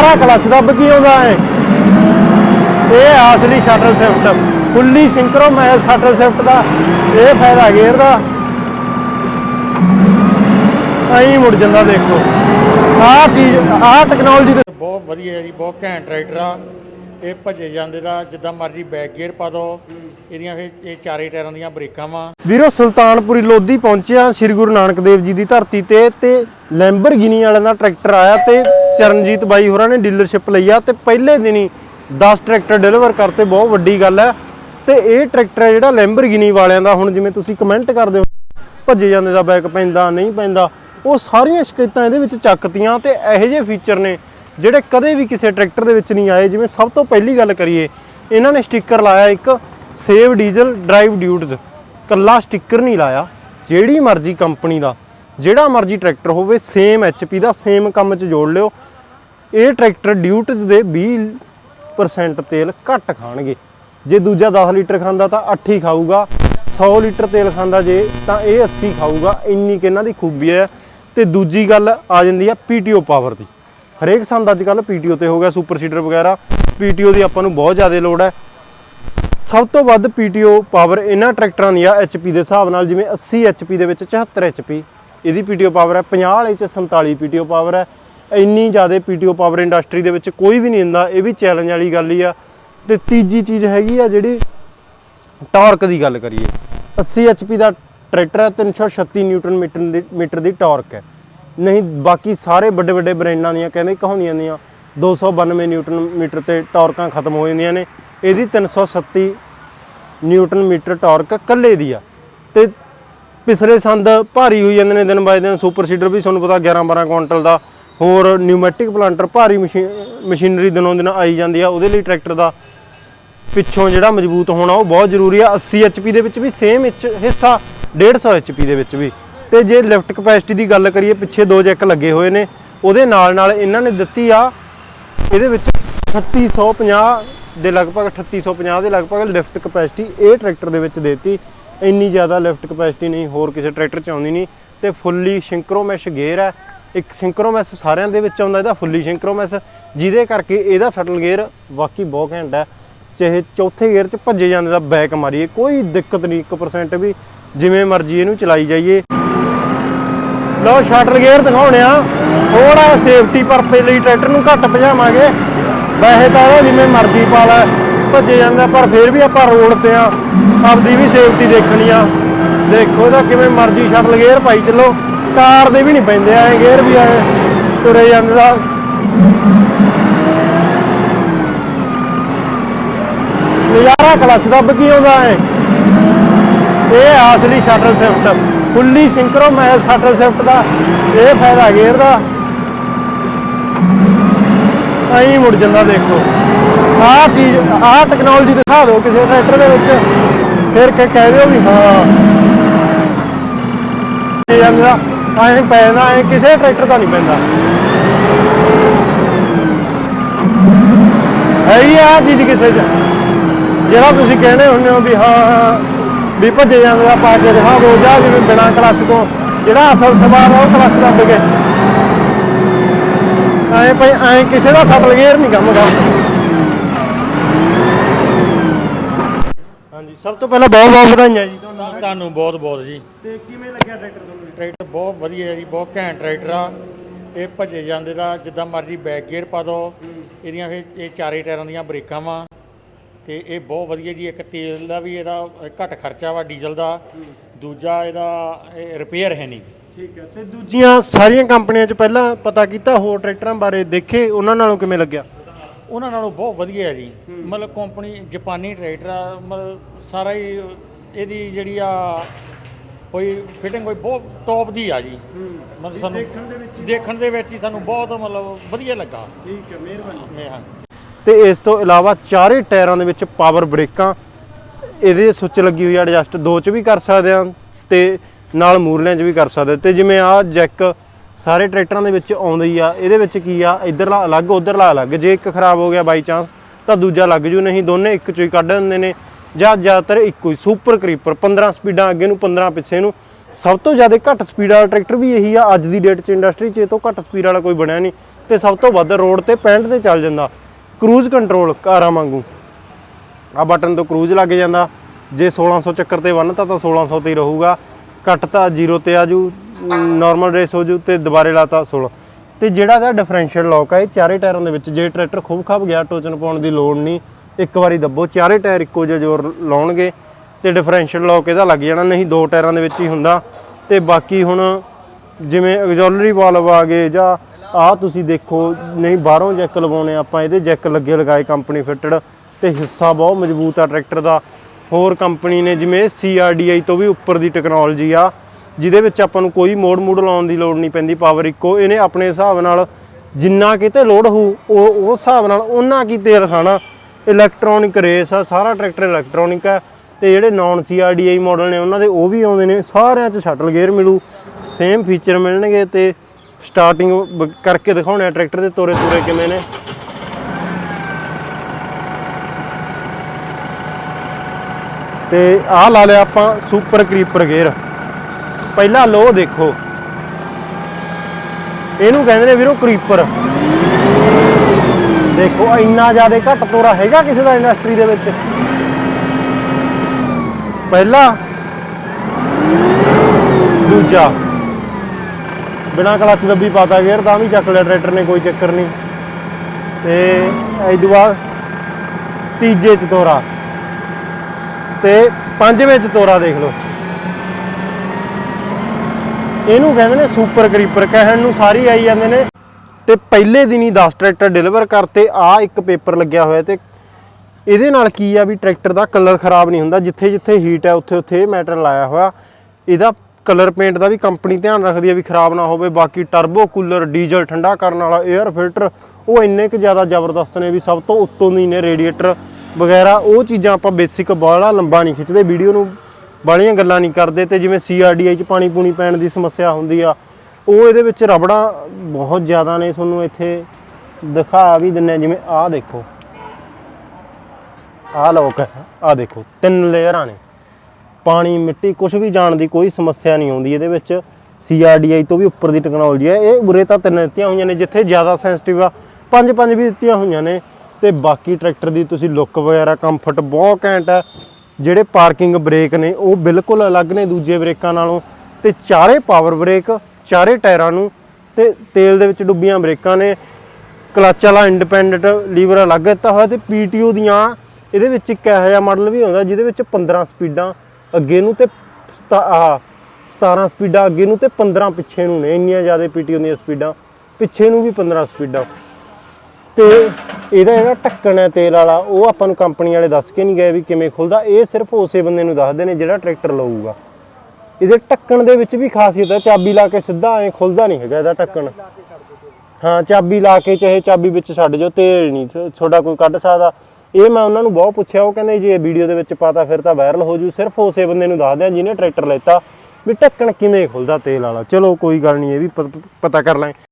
ਸਾਰਾ ਕਲੱਚ ਦੱਬ ਕੀ ਆਉਂਦਾ ਹੈ? ਇਹ ਆ ਅਸਲੀ shuttle shift fully synchromesh shuttle shift ਦਾ। ਇਹ ਫਾਇਦਾ ਗੇਅਰ ਦਾ। ਐਂ ਮੁੜ ਜਾਂਦਾ ਦੇਖੋ। ਆਹ ਚੀਜ਼ ਆਹ ਟੈਕਨੋਲੋਜੀ ਦੇ ਬਹੁਤ ਵਧੀਆ ਹੈ ਜੀ ਬਹੁਤ ਘੈਂਟ ਟਰੈਕਟਰ ਆ। ਇਹ ਭੱਜੇ ਜਾਂਦੇ ਦਾ ਜਿੱਦਾਂ ਮਰਜ਼ੀ ਬੈਕ ਗੇਅਰ ਪਾ ਦੋ। ਇਹਦੀਆਂ ਫਿਰ ਇਹ ਚਾਰੇ ਟਾਇਰਾਂ ਦੀਆਂ ਬ੍ਰੇਕਾਂ ਵਾ। ਵੀਰੋ ਸੁਲਤਾਨਪੁਰੀ ਲੋਧੀ ਪਹੁੰਚਿਆ। ਸ੍ਰੀ ਗੁਰੂ ਨਾਨਕ ਦੇਵ ਜੀ ਦੀ ਧਰਤੀ ਤੇ ਤੇ ਲੈਂਬਰਗਿਨੀ ਵਾਲਿਆਂ ਦਾ ਟਰੈਕਟਰ ਆਇਆ ਤੇ ਚਰਨਜੀਤ ਬਾਈ ਹੋਰਾਂ ਨੇ ਡੀਲਰਸ਼ਿਪ ਲਈ ਆ ਤੇ ਪਹਿਲੇ ਦਿਨ ਹੀ 10 ਟਰੈਕਟਰ ਡਿਲੀਵਰ ਕਰਤੇ, ਬਹੁਤ ਵੱਡੀ ਗੱਲ ਹੈ। ਤੇ ਇਹ ਟਰੈਕਟਰ ਹੈ ਜਿਹੜਾ ਲੈਂਬਰਗਿਨੀ ਵਾਲਿਆਂ ਦਾ, ਹੁਣ ਜਿਵੇਂ ਤੁਸੀਂ ਕਮੈਂਟ ਕਰਦੇ ਹੋ, ਭੱਜੇ ਜਾਂਦੇ ਦਾ ਬੈਕ ਪੈਂਦਾ, ਨਹੀਂ ਪੈਂਦਾ, ਉਹ ਸਾਰੀਆਂ ਸ਼ਿਕਾਇਤਾਂ ਇਹਦੇ ਵਿੱਚ ਚੱਕਤੀਆਂ ਤੇ ਇਹੋ ਜਿਹੇ ਫੀਚਰ ਨੇ ਜਿਹੜੇ ਕਦੇ ਵੀ ਕਿਸੇ ਟਰੈਕਟਰ ਦੇ ਵਿੱਚ ਨਹੀਂ ਆਏ। ਜਿਵੇਂ ਸਭ ਤੋਂ ਪਹਿਲੀ ਗੱਲ ਕਰੀਏ, ਇਹਨਾਂ ਨੇ ਸਟicker ਲਾਇਆ ਇੱਕ, ਸੇਵ ਡੀਜ਼ਲ ਡਰਾਈਵ ਡਿਊਟਸ। ਕੱਲਾ ਸਟicker ਨਹੀਂ ਲਾਇਆ, ਜਿਹੜੀ ਮਰਜ਼ੀ ਕੰਪਨੀ ਦਾ। ਜਿਹੜਾ ਮਰਜ਼ੀ ਟਰੈਕਟਰ ਹੋਵੇ ਸੇਮ ਐਚਪੀ ਦਾ ਸੇਮ ਕੰਮ 'ਚ ਜੋੜ ਲਿਓ। ਇਹ ਟਰੈਕਟਰ ਡਿਊਟਸ ਦੇ 20% ਤੇਲ ਘੱਟ ਖਾਣਗੇ। ਜੇ ਦੂਜਾ 10 ਲੀਟਰ ਖਾਂਦਾ ਤਾਂ 8 ਹੀ ਖਾਊਗਾ। 100 ਲੀਟਰ ਤੇਲ ਖਾਂਦਾ ਜੇ ਤਾਂ ਇਹ 80 ਖਾਊਗਾ। ਇੰਨੀ ਕਿ ਇਹਨਾਂ ਦੀ ਖੂਬੀ ਹੈ। ਤੇ ਦੂਜੀ ਗੱਲ ਆ ਜਾਂਦੀ ਆ ਪੀਟੀਓ ਪਾਵਰ ਦੀ। ਹਰੇਕ ਸੰਦ ਅੱਜ ਕੱਲ ਪੀਟੀਓ ਤੇ ਹੋ ਗਿਆ ਸੁਪਰ ਸੀਡਰ ਵਗੈਰਾ। ਪੀਟੀਓ ਦੀ ਆਪਾਂ ਨੂੰ ਬਹੁਤ ਜ਼ਿਆਦਾ ਲੋੜ ਹੈ। ਸਭ ਤੋਂ ਵੱਧ ਪੀਟੀਓ ਪਾਵਰ ਇਹਨਾਂ ਟਰੈਕਟਰਾਂ ਦੀ ਆ ਐਚਪੀ ਦੇ ਹਿਸਾਬ ਨਾਲ ਜਿਵੇਂ 80 ਐਚਪੀ ਦੇ ਵਿੱਚ 74 ਐਚਪੀ ਇਹਦੀ ਪੀਟੀਓ ਪਾਵਰ ਹੈ। 50 ਵਾਲੇ ਚ 47 ਪੀਟੀਓ ਪਾਵਰ ਹੈ। ਇੰਨੀ ਜ਼ਿਆਦਾ ਪੀਟੀਓ ਪਾਵਰ ਇੰਡਸਟਰੀ ਦੇ ਵਿੱਚ ਕੋਈ ਵੀ ਨਹੀਂ ਦਿੰਦਾ। ਇਹ ਵੀ ਚੈਲੰਜ ਵਾਲੀ ਗੱਲ ਹੀ ਆ। ਤੇ ਤੀਜੀ ਚੀਜ਼ ਹੈਗੀ ਆ ਜਿਹੜੀ ਟਾਰਕ ਦੀ ਗੱਲ ਕਰੀਏ। 80 ਐਚਪੀ ਦਾ ਟਰੈਕਟਰ ਹੈ 336 ਨਿਊਟਨ ਮੀਟਰ ਦੀ ਮੀਟਰ ਦੀ ਟਾਰਕ ਹੈ। ਨਹੀਂ, ਬਾਕੀ ਸਾਰੇ ਵੱਡੇ ਵੱਡੇ ਬ੍ਰੈਂਡਾਂ ਦੀਆਂ ਕਹਿੰਦੇ ਕਹਾਉਂਦੀਆਂ ਦੀਆਂ 292 ਨਿਊਟਨ ਮੀਟਰ ਤੇ ਟਾਰਕਾਂ ਖਤਮ ਹੋ ਜਾਂਦੀਆਂ ਨੇ। ਇਹਦੀ 337 ਨਿਊਟਨ ਮੀਟਰ ਟਾਰਕ ਇਕੱਲੇ ਦੀ ਆ। ਤੇ ਪਿਛਲੇ ਸੰਦ ਭਾਰੀ ਹੋਈ ਜਾਂਦੇ ਨੇ, ਦਿਨ ਬਾਏ ਦਿਨ ਸੁਪਰ ਸੀਡਰ ਵੀ ਤੁਹਾਨੂੰ ਪਤਾ 11 12 ਕੁਇੰਟਲ ਦਾ, ਹੋਰ ਨਿਊਮੈਟਿਕ ਪਲਾਂਟਰ ਭਾਰੀ ਮਸ਼ੀ- ਮਸ਼ੀਨਰੀ ਦਿਨੋਂ ਦਿਨ ਆਈ ਜਾਂਦੀ ਆ, ਉਹਦੇ ਲਈ ਟਰੈਕਟਰ ਦਾ ਪਿੱਛੋਂ ਜਿਹੜਾ ਮਜ਼ਬੂਤ ਹੋਣਾ, ਉਹ ਬਹੁਤ ਜ਼ਰੂਰੀ ਆ। 80 ਐਚਪੀ ਦੇ ਵਿੱਚ ਵੀ ਸੇਮ ਹਿੱਸਾ 150 ਐਚਪੀ ਦੇ ਵਿੱਚ ਵੀ। ਤੇ ਜੇ ਲਿਫਟ ਕਪੈਸਿਟੀ ਦੀ ਗੱਲ ਕਰੀਏ, ਪਿੱਛੇ ਦੋ ਜੈਕ ਲੱਗੇ ਹੋਏ ਨੇ, ਉਹਦੇ ਨਾਲ ਨਾਲ ਇਹਨਾਂ ਨੇ ਦਿੱਤੀ ਆ, ਇਹਦੇ ਵਿੱਚ 3650 ਦੇ ਲਗਭਗ 3850 ਦੇ ਲਗਭਗ ਲਿਫਟ ਕਪੈਸਿਟੀ ਇਹ ਟਰੈਕਟਰ ਦੇ ਵਿੱਚ ਦੇਤੀ। ਇੰਨੀ ਜ਼ਿਆਦਾ ਲਿਫਟ ਕਪੈਸਿਟੀ ਨਹੀਂ, ਹੋਰ ਕਿਸੇ ਟਰੈਕਟਰ 'ਚ ਆਉਂਦੀ ਨਹੀਂ ਤੇ ਫੁੱਲੀ ਸਿੰਕਰੋਮੈਸ਼ ਗੇਅਰ ਹੈ। ਇੱਕ ਸਿੰਕਰੋਮੈਸ਼ ਸਾਰਿਆਂ ਦੇ ਵਿੱਚ ਆਉਂਦਾ, ਇਹਦਾ ਫੁੱਲੀ ਸਿੰਕਰੋਮੈਸ਼ ਜਿਹਦੇ ਕਰਕੇ ਇਹਦਾ ਸਟਲ ਗੇਅਰ ਵਾਕਈ ਬਹੁਤ ਘੈਂਟ ਹੈ। ਚਾਹੇ ਚੌਥੇ ਗੇਅਰ 'ਚ ਭੱਜੇ ਜਾਂਦੇ ਦਾ ਬੈਕ ਮਾਰੀਏ, ਕੋਈ ਦਿੱਕਤ ਨਹੀਂ 1% ਵੀ, ਜਿਵੇਂ ਮਰਜ਼ੀ ਇਹਨੂੰ ਚਲਾਈ ਜਾਈਏ। ਲਓ ਸ਼ਟਲ ਗੇਅਰ ਦਿਖਾਉਣੇ ਆ ਥੋੜਾ ਸੇਫਟੀ ਪਰਪਸ ਲਈ ਟਰੈਕਟਰ ਨੂੰ ਘੱਟ ਭਜਾਵਾਂਗੇ। ਵੈਸੇ ਤਾਂ ਇਹ ਜਿਵੇਂ ਮਰਜ਼ੀ ਪਾ ਲੈ ਭੱਜੇ ਜਾਂਦਾ, ਪਰ ਫਿਰ ਵੀ ਆਪਾਂ ਰੋਡ ਤੇ ਆ ਆਪਦੀ ਵੀ ਸੇਫਟੀ ਦੇਖਣੀ ਆ। ਦੇਖੋ ਤਾਂ ਕਿਵੇਂ ਮਰਜ਼ੀ ਸ਼ਟਲ ਗੇਅਰ ਭਾਈ ਚਲੋ ਕਾਰ ਦੇ ਵੀ ਨਹੀਂ ਪੈਂਦੇ, ਐ ਗੇਅਰ ਵੀ ਐ ਤੁਰੇ ਜਾਂਦੇ ਦਾ ਨਜ਼ਾਰਾ ਕਲੱਚ ਦੱਬ ਕੀ ਆਉਂਦਾ ਹੈ ਇਹ ਆ ਅਸਲੀ ਸ਼ਟਲ ਸ਼ਿਫਟ ਫੁੱਲੀ ਮੈਂ ਸ਼ਟਲ ਸ਼ਿਫਟ ਦਾ ਇਹ ਫਾਇਦਾ ਗੇਅਰ ਦਾ। ਐਂ ਮੁੜ ਜਾਂਦਾ ਦੇਖੋ। ਆਹ ਚੀਜ਼, ਆਹ ਟੈਕਨੋਲੋਜੀ ਦਿਖਾ ਦਿਓ ਕਿਸੇ ਟਰੈਕਟਰ ਦੇ ਵਿੱਚ। ਫਿਰ ਕਿ ਕਹਿ ਦਿਓ ਵੀ ਹਾਂ। ਇਹ ਜਾਂਦਾ ਐਂ ਪੈਂਦਾ ਐਂ ਕਿਸੇ ਟਰੈਕਟਰ ਦਾ ਨਹੀਂ ਪੈਂਦਾ। ਹੈ ਹੀ ਆ ਚੀਜ਼ ਕਿਸੇ 'ਚ। ਜਿਹੜਾ ਤੁਸੀਂ ਕਹਿੰਦੇ ਹੁੰਦੇ ਹੋ ਵੀ ਹਾਂ, ਵੀ ਭੱਜੇ ਜਾਂਦੇ ਪਾ ਕੇ ਰਿਹਾ ਦੋ ਜਾਂ ਜਿਵੇਂ ਬਿਨਾ ਕਲੱਚ ਤੋਂ। ਜਿਹੜਾ ਅਸਲ ਸਵਾਦ ਉਹ ਕਲਚ ਦੱਬ ਕੇ। ਐ ਭਾਈ ਐਂ ਕਿਸੇ ਦਾ ਸਟਲ ਗੇਅਰ ਨਹੀਂ ਕੰਮ ਦਾ। ਸਭ ਤੋਂ ਪਹਿਲਾਂ ਬਹੁਤ ਬਹੁਤ ਵਧਾਈਆਂ ਜੀ ਤੁਹਾਨੂੰ। ਤੁਹਾਨੂੰ ਬਹੁਤ ਬਹੁਤ ਜੀ। ਤੇ ਕਿਵੇਂ ਲੱਗਿਆ ਟਰੈਕਟਰ ਤੁਹਾਨੂੰ? ਟਰੈਕਟਰ ਬਹੁਤ ਵਧੀਆ ਹੈ ਜੀ ਬਹੁਤ ਘੈਂਟ ਟਰੈਕਟਰ ਆ। ਇਹ ਭੱਜੇ ਜਾਂਦੇ ਦਾ ਜਿੱਦਾਂ ਮਰਜ਼ੀ ਬੈਕ ਗੇਅਰ ਪਾ ਦੋ ਇਹਦੀਆਂ ਫਿਰ ਇਹ ਚਾਰੇ ਟਾਇਰਾਂ ਦੀਆਂ ਬ੍ਰੇਕਾਂ ਵਾ। ਤੇ ਇਹ ਬਹੁਤ ਵਧੀਆ ਜੀ ਇੱਕ ਤੇਲ ਦਾ ਵੀ ਇਹਦਾ ਘੱਟ ਖਰਚਾ ਵਾ ਡੀਜ਼ਲ ਦਾ। ਦੂਜਾ ਇਹਦਾ ਰਿਪੇਅਰ ਹੈ ਨਹੀਂ। ਠੀਕ ਹੈ ਤੇ ਦੂਜੀਆਂ ਸਾਰੀਆਂ ਕੰਪਨੀਆਂ 'ਚ ਪਹਿਲਾਂ ਪਤਾ ਕੀਤਾ ਹੋਰ ਟਰੈਕਟਰਾਂ ਬਾਰੇ ਦੇਖੇ ਉਹਨਾਂ ਨਾਲੋਂ ਕਿਵੇਂ ਲੱਗਿਆ? ਉਹਨਾਂ ਨਾਲੋਂ ਬਹੁਤ ਵਧੀਆ ਹੈ ਜੀ। ਮਤਲਬ ਕੰਪਨੀ ਜਾਪਾਨੀ ਟਰੈਕਟਰ ਆ ਮਤਲਬ ਸਾਰਾ ਹੀ ਇਹਦੀ ਜਿਹੜੀ ਆ ਕੋਈ ਫਿਟਿੰਗ ਕੋਈ ਬਹੁਤ ਟੌਪ ਦੀ ਆ ਜੀ। ਮਤਲਬ ਸਾਨੂੰ ਦੇਖਣ ਦੇ ਵਿੱਚ ਦੇਖਣ ਦੇ ਵਿੱਚ ਹੀ ਸਾਨੂੰ ਬਹੁਤ ਮਤਲਬ ਵਧੀਆ ਲੱਗਾ। ਠੀਕ ਹੈ ਮਿਹਰਬਾਨੀ। ਹਾਂ। ਤੇ ਇਸ ਤੋਂ ਇਲਾਵਾ ਚਾਰੇ ਟਾਇਰਾਂ ਦੇ ਵਿੱਚ ਪਾਵਰ ਬ੍ਰੇਕਾਂ ਇਹਦੇ ਸੁੱਚ ਲੱਗੀ ਹੋਈ ਆ ਐਡਜਸਟ ਦੋ ਚ ਵੀ ਕਰ ਸਕਦੇ ਆ ਤੇ ਨਾਲ ਮੂਰਲਿਆਂ 'ਚ ਵੀ ਕਰ ਸਕਦੇ ਤੇ ਜਿਵੇਂ ਆ ਜੈਕ ਸਾਰੇ ਟਰੈਕਟਰਾਂ ਦੇ ਵਿੱਚ ਆਉਂਦਾ ਹੀ ਆ। ਇਹਦੇ ਵਿੱਚ ਕੀ ਆ? ਇਧਰਲਾ ਅਲੱਗ, ਉਧਰਲਾ ਅਲੱਗ। ਜੇ ਇੱਕ ਖਰਾਬ ਹੋ ਗਿਆ ਬਾਈ ਚਾਂਸ ਤਾਂ ਦੂਜਾ ਲੱਗ ਜੂ। ਨਹੀਂ, ਦੋਨੇ ਇੱਕ ਚੋਂ ਹੀ ਕੱਢ ਦਿੰਦੇ ਨੇ। ਜਾਂ ਜ਼ਿਆਦਾਤਰ ਇੱਕੋ ਹੀ ਸੁਪਰ ਕਰੀਪਰ 15 ਸਪੀਡਾਂ ਅੱਗੇ ਨੂੰ 15 ਪਿੱਛੇ ਨੂੰ। ਸਭ ਤੋਂ ਜ਼ਿਆਦਾ ਘੱਟ ਸਪੀਡ ਵਾਲਾ ਟਰੈਕਟਰ ਵੀ ਇਹੀ ਆ। ਅੱਜ ਦੀ ਡੇਟ 'ਚ ਇੰਡਸਟਰੀ 'ਚ ਇਹ ਤੋਂ ਘੱਟ ਸਪੀਡ ਵਾਲਾ ਕੋਈ ਬਣਿਆ ਨਹੀਂ। ਤੇ ਸਭ ਤੋਂ ਵੱਧ ਰੋਡ ਤੇ 65 ਤੇ ਚੱਲ ਜਾਂਦਾ। ਕਰੂਜ਼ ਕੰਟਰੋਲ ਕਾਰਾਂ ਵਾਂਗੂ। ਆ ਬਟਨ ਤੋਂ ਕਰੂਜ਼ ਲੱਗ ਜਾਂਦਾ। ਜੇ 1600 ਚੱਕਰ ਤੇ ਬੰਨਤਾ ਤਾਂ 1600 ਤੇ ਹੀ ਰਹੂਗਾ। ਘੱਟ ਤਾਂ 0 ਤੇ ਆ ਜੂ। ਨਾਰਮਲ ਰੇਸ ਹੋ ਜੂ ਤੇ ਦੁਬਾਰੇ ਲਾਤਾ 16 ਤੇ ਜਿਹੜਾ ਇਹਦਾ ਡਿਫਰੈਂਸ਼ੀਅਲ ਲੌਕ ਆ, ਇਹ ਚਾਰੇ ਟਾਇਰਾਂ ਦੇ ਵਿੱਚ, ਜੇ ਟਰੈਕਟਰ ਖੂਬ ਖਾਬ ਗਿਆ, ਟੋਚਨ ਪਾਉਣ ਦੀ ਲੋੜ ਨਹੀਂ, ਇੱਕ ਵਾਰੀ ਦੱਬੋ, ਚਾਰੇ ਟਾਇਰ ਇੱਕੋ ਜਿਹਾ ਜ਼ੋਰ ਲਾਉਣਗੇ ਤੇ ਡਿਫਰੈਂਸ਼ੀਅਲ ਲੌਕ ਇਹਦਾ ਲੱਗ ਜਾਣਾ, ਨਹੀਂ ਦੋ ਟਾਇਰਾਂ ਦੇ ਵਿੱਚ ਹੀ ਹੁੰਦਾ। ਤੇ ਬਾਕੀ ਹੁਣ ਜਿਵੇਂ ਐਗਜ਼ੌਲਰੀ ਵਾਲਵ ਆ ਗਏ, ਜਾਂ ਆਹ ਤੁਸੀਂ ਦੇਖੋ, ਨਹੀਂ ਬਾਹਰੋਂ ਜੈਕ ਲਵਾਉਣੇ, ਆਪਾਂ ਇਹਦੇ ਜੈਕ ਲੱਗੇ ਲਗਾਏ ਕੰਪਨੀ ਫਿੱਟਡ ਤੇ ਹਿੱਸਾ ਬਹੁਤ ਮਜ਼ਬੂਤ ਆ ਟਰੈਕਟਰ ਦਾ। ਹੋਰ ਕੰਪਨੀ ਨੇ ਜਿਵੇਂ CRDI ਤੋਂ ਵੀ ਉੱਪਰ ਦੀ ਟੈਕਨੋਲੋਜੀ ਆ ਜਿਹਦੇ ਵਿੱਚ ਆਪਾਂ ਨੂੰ ਕੋਈ ਮੋੜ ਮੂਡ ਲਾਉਣ ਦੀ ਲੋੜ ਨਹੀਂ ਪੈਂਦੀ ਪਾਵਰ ਇੱਕੋ, ਇਹਨੇ ਆਪਣੇ ਹਿਸਾਬ ਨਾਲ ਜਿੰਨਾ ਕਿਤੇ ਲੋਡ ਹੋਊ, ਉਹ ਉਹ ਹਿਸਾਬ ਨਾਲ ਉਹਨਾਂ ਕੀ ਤੇਲ ਖਾਣਾ। ਇਲੈਕਟ੍ਰੋਨਿਕ ਰੇਸ ਆ, ਸਾਰਾ ਟਰੈਕਟਰ ਇਲੈਕਟ੍ਰੋਨਿਕ ਹੈ ਤੇ ਜਿਹੜੇ ਨਾਨ CRDI ਮਾਡਲ ਨੇ, ਉਹਨਾਂ ਦੇ ਉਹ ਵੀ ਆਉਂਦੇ ਨੇ, ਸਾਰਿਆਂ 'ਚ ਸ਼ਟਲ ਗੇਅਰ ਮਿਲੂ ਸੇਮ ਫੀਚਰ ਮਿਲਣਗੇ, ਤੇ ਸਟਾਰਟਿੰਗ ਕਰਕੇ ਦਿਖਾਉਣੇ ਆ ਟਰੈਕਟਰ ਦੇ ਤੋਰੇ ਤੋਰੇ ਕਿਵੇਂ ਨੇ। ਤੇ ਆਹ ਲਾ ਲਿਆ ਆਪਾਂ ਸੁਪਰ ਕਰੀਪਰ ਗੇਅਰ ਪਹਿਲਾ ਲੋ ਦੇਖੋ। ਇਹਨੂੰ ਕਹਿੰਦੇ ਨੇ ਵੀਰੋ ਕਰੀਪਰ ਦੇਖੋ, ਇੰਨਾ ਜ਼ਿਆਦਾ ਘੱਟ ਤੋਰਾ ਹੈਗਾ ਕਿਸੇ ਦਾ ਇੰਡਸਟਰੀ ਦੇ ਵਿੱਚ? ਪਹਿਲਾ। ਦੂਜਾ। ਬਿਨਾ ਕਲਚ ਦੱਬੀ ਪਾਤਾ ਗੇਅਰ, ਤਾਂ ਵੀ ਚੱਕ ਲਿਆ ਟਰੈਕਟਰ ਨੇ, ਕੋਈ ਚੱਕਰ ਨਹੀਂ। ਤੇ ਇਹ ਤੋਂ ਬਾਅਦ ਤੀਜੇ ਚ ਤੋਰਾ। ਤੇ ਪੰਜਵੇਂ ਚ ਤੋਰਾ ਦੇਖ ਲਓ। ਇਹਨੂੰ ਕਹਿੰਦੇ ਨੇ ਸੁਪਰ ਕਰੀਪਰ ਕਹਿਣ ਨੂੰ ਸਾਰੀ ਆਈ ਜਾਂਦੇ ਨੇ। ਤੇ ਪਹਿਲੇ ਦਿਨ ਹੀ 10 ਟਰੈਕਟਰ ਡਿਲੀਵਰ ਕਰਤੇ ਆ ਇੱਕ ਪੇਪਰ ਲੱਗਿਆ ਹੋਇਆ ਤੇ ਇਹਦੇ ਨਾਲ ਕੀ ਆ ਵੀ ਟਰੈਕਟਰ ਦਾ ਕਲਰ ਖਰਾਬ ਨਹੀਂ ਹੁੰਦਾ, ਜਿੱਥੇ ਜਿੱਥੇ ਹੀਟ ਹੈ ਉੱਥੇ ਉੱਥੇ ਇਹ ਮੈਟਰ ਲਾਇਆ ਹੋਇਆ। ਇਹਦਾ ਕਲਰ ਪੇਂਟ ਦਾ ਵੀ ਕੰਪਨੀ ਧਿਆਨ ਰੱਖਦੀ ਹੈ ਵੀ ਖਰਾਬ ਨਾ ਹੋਵੇ, ਬਾਕੀ ਟਰਬੋ ਕੂਲਰ ਡੀਜ਼ਲ ਠੰਡਾ ਕਰਨ ਵਾਲਾ 에ਅਰ ਫਿਲਟਰ ਉਹ ਇੰਨੇ ਕੁ ਜ਼ਿਆਦਾ ਜ਼ਬਰਦਸਤ ਨੇ ਵੀ ਸਭ ਤੋਂ ਉੱਤੋਂ ਦੀ ਨੇ ਰੇਡੀਏਟਰ ਵਗੈਰਾ, ਉਹ ਚੀਜ਼ਾਂ ਆਪਾਂ ਬੇਸਿਕ ਬਾਹਲਾ ਲੰਬਾ ਨਹੀਂ ਖਿੱਚਦੇ ਵੀਡੀਓ ਨੂੰ ਬਾਹਲੀਆਂ ਗੱਲਾਂ ਨਹੀਂ ਕਰਦੇ ਤੇ ਜਿਵੇਂ CRDI ਚ ਪਾਣੀ ਪੂਣੀ ਪੈਣ ਦੀ ਸਮੱਸਿਆ ਹੁੰਦੀ ਆ, ਉਹ ਇਹਦੇ ਵਿੱਚ ਰਬੜਾਂ ਬਹੁਤ ਜ਼ਿਆਦਾ ਨੇ, ਤੁਹਾਨੂੰ ਇੱਥੇ ਦਿਖਾ ਵੀ ਦਿੰਨੇ ਜਿਵੇਂ ਆਹ ਦੇਖੋ। ਆਹ ਲੋਕ ਆਹ ਦੇਖੋ, ਤਿੰਨ ਲੇਅਰਾਂ ਨੇ। ਪਾਣੀ, ਮਿੱਟੀ ਕੁਝ ਵੀ ਜਾਣ ਦੀ ਕੋਈ ਸਮੱਸਿਆ ਨਹੀਂ ਆਉਂਦੀ, ਇਹਦੇ ਵਿੱਚ CRDI ਤੋਂ ਵੀ ਉੱਪਰ ਦੀ ਟੈਕਨੋਲੋਜੀ ਹੈ। ਇਹ ਉਰੇ ਤਾਂ ਤਿੰਨ ਦਿੱਤੀਆਂ ਹੋਈਆਂ ਨੇ, ਜਿੱਥੇ ਜ਼ਿਆਦਾ ਸੈਂਸਿਟਿਵ ਆ ਪੰਜ ਪੰਜ ਵੀ ਦਿੱਤੀਆਂ ਹੋਈਆਂ ਨੇ। ਤੇ ਬਾਕੀ ਟਰੈਕਟਰ ਦੀ ਤੁਸੀਂ ਲੁੱਕ ਵਗੈਰਾ ਕੰਫਰਟ ਬਹੁਤ ਘੈਂਟ ਹੈ। ਜਿਹੜੇ ਪਾਰਕਿੰਗ ਬ੍ਰੇਕ ਨੇ ਉਹ ਬਿਲਕੁਲ ਅਲੱਗ ਨੇ ਦੂਜੇ ਬ੍ਰੇਕਾਂ ਨਾਲੋਂ ਤੇ ਚਾਰੇ ਪਾਵਰ ਬ੍ਰੇਕ, ਚਾਰੇ ਟਾਇਰਾਂ ਨੂੰ ਤੇ ਤੇਲ ਦੇ ਵਿੱਚ ਡੁੱਬੀਆਂ ਬ੍ਰੇਕਾਂ ਨੇ। ਕਲੱਚ ਵਾਲਾ ਇੰਡੀਪੈਂਡੈਂਟ ਲੀਵਰ ਅਲੱਗ ਦਿੱਤਾ ਹੋਇਆ ਤੇ PTO ਦੀਆਂ ਇਹਦੇ ਵਿੱਚ ਇੱਕ ਇਹੋ ਜਿਹਾ ਮਾਡਲ ਵੀ ਆਉਂਦਾ ਜਿਹਦੇ ਵਿੱਚ 15 ਸਪੀਡਾਂ ਅੱਗੇ ਨੂੰ ਤੇ ਸਤਾ- ਆਹ 17 ਸਪੀਡਾਂ ਅੱਗੇ ਨੂੰ ਤੇ 15 ਪਿੱਛੇ ਨੂੰ ਨੇ, ਇੰਨੀਆਂ ਜ਼ਿਆਦਾ PTO ਦੀਆਂ ਸਪੀਡਾਂ। ਪਿੱਛੇ ਨੂੰ ਵੀ 15 ਸਪੀਡਾਂ। ਤੇ ਇਹਦਾ ਜਿਹੜਾ ਢੱਕਣ ਹੈ ਤੇਲ ਵਾਲਾ, ਉਹ ਆਪਾਂ ਨੂੰ ਕੰਪਨੀ ਵਾਲੇ ਦੱਸ ਕੇ ਨਹੀਂ ਗਏ ਵੀ ਕਿਵੇਂ ਖੁੱਲਦਾ। ਇਹ ਸਿਰਫ ਉਸੇ ਬੰਦੇ ਨੂੰ ਦੱਸਦੇ ਨੇ ਜਿਹੜਾ ਟਰੈਕਟਰ ਲਊਗਾ। ਇਹਦੇ ਢੱਕਣ ਦੇ ਵਿੱਚ ਵੀ ਖਾਸੀਅਤ ਹੈ, ਚਾਬੀ ਲਾ ਕੇ ਸਿੱਧਾ ਐ ਖੁੱਲਦਾ ਨਹੀਂ ਹੈਗਾ ਇਹਦਾ ਢੱਕਣ। ਹਾਂ, ਚਾਬੀ ਲਾ ਕੇ ਚਾਹੇ ਚਾਬੀ ਵਿੱਚ ਛੱਡ ਜਾਓ, ਤੇਲ ਨਹੀਂ ਤੁਹਾਡਾ ਕੋਈ ਕੱਢ ਸਕਦਾ। ਇਹ ਮੈਂ ਉਹਨਾਂ ਨੂੰ ਬਹੁਤ ਪੁੱਛਿਆ, ਉਹ ਕਹਿੰਦੇ ਜੇ ਵੀਡੀਓ ਦੇ ਵਿੱਚ ਪਾਤਾ ਫਿਰ ਤਾਂ ਵਾਇਰਲ ਹੋ ਜੂ। ਸਿਰਫ ਉਸੇ ਬੰਦੇ ਨੂੰ ਦੱਸਦੇ ਆ ਜਿਹਨੇ ਟਰੈਕਟਰ ਲੈਤਾ ਵੀ ਢੱਕਣ ਕਿਵੇਂ ਖੁੱਲਦਾ ਤੇਲ ਵਾਲਾ। ਚਲੋ, ਕੋਈ ਗੱਲ ਨਹੀਂ, ਇਹ ਵੀ ਪਤਾ ਕਰ ਲਾਂ